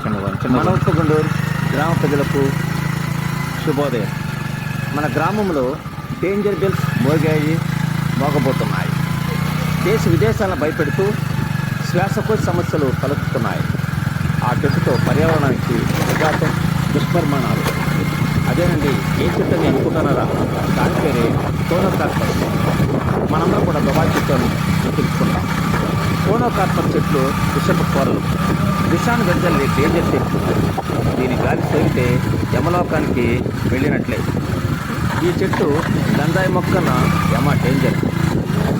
కొంచెం చిన్న గ్రామ ప్రజలకు శుభోదయం. మన గ్రామంలో డేంజర్ బిల్స్ మోగాయి మోగబోతున్నాయి. దేశ విదేశాలను భయపెడుతూ శ్వాసకోశ సమస్యలు తలెత్తుతున్నాయి. ఆ చెట్టుతో పర్యావరణానికి విఘాతం దుష్పరిమాణాలు అదేనండి ఏ చెట్టు అని అనుకుంటున్నారా? దాని పేరే కోనోకార్పస్ మనందరం కూడా దుబాయ్ చెట్టు అని తెలుసుకుంటాం కోనోకార్పస్ చెట్లు విషపు కూరలు. విషాన్ని వెంటనే డేంజర్ చెట్లు దీని గాలి సోకితే యమలోకానికి వెళ్ళినట్లే. ఈ చెట్టు గంధాయి మొక్కన యమ డేంజర్.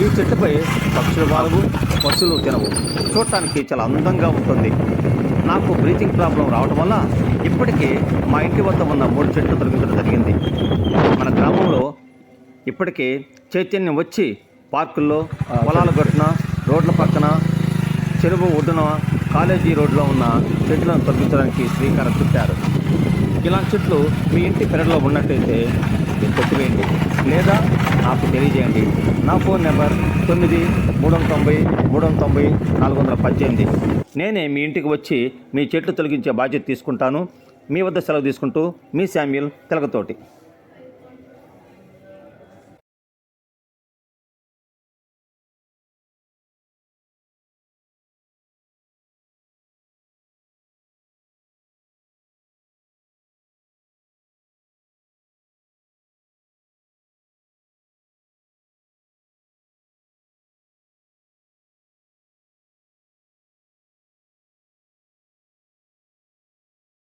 ఈ చెట్టుపై పక్షులు వాలవు పశువులు తినవు. చూడటానికి చాలా అందంగా ఉంటుంది. నాకు బ్రీతింగ్ ప్రాబ్లం రావడం వల్ల ఇప్పటికీ మా ఇంటి వద్ద ఉన్న మూడు చెట్లు తొలగించడం జరిగింది. మన గ్రామంలో ఇప్పటికే చైతన్యం వచ్చి పార్కుల్లో పొలాల గట్టున రోడ్ల పక్కన చెరువు ఒడ్డున కాలేజీ రోడ్లో ఉన్న చెట్లను తొలగించడానికి శ్రీకారం చుట్టారు. ఇలాంటి చెట్లు మీ ఇంటి పెరట్లో ఉన్నట్టయితే మీరు కొట్టివేయండి. లేదా నాకు తెలియజేయండి. నా ఫోన్ నెంబర్ తొమ్మిది మూడు వందల తొంభై మూడు వందల తొంభై నాలుగు వందల పద్దెనిమిది. నేనే మీ ఇంటికి వచ్చి మీ చెట్లు తొలగించే బాధ్యత తీసుకుంటాను. మీ వద్ద సెలవు తీసుకుంటూ మీ శామ్యుల్ తెలగతోటి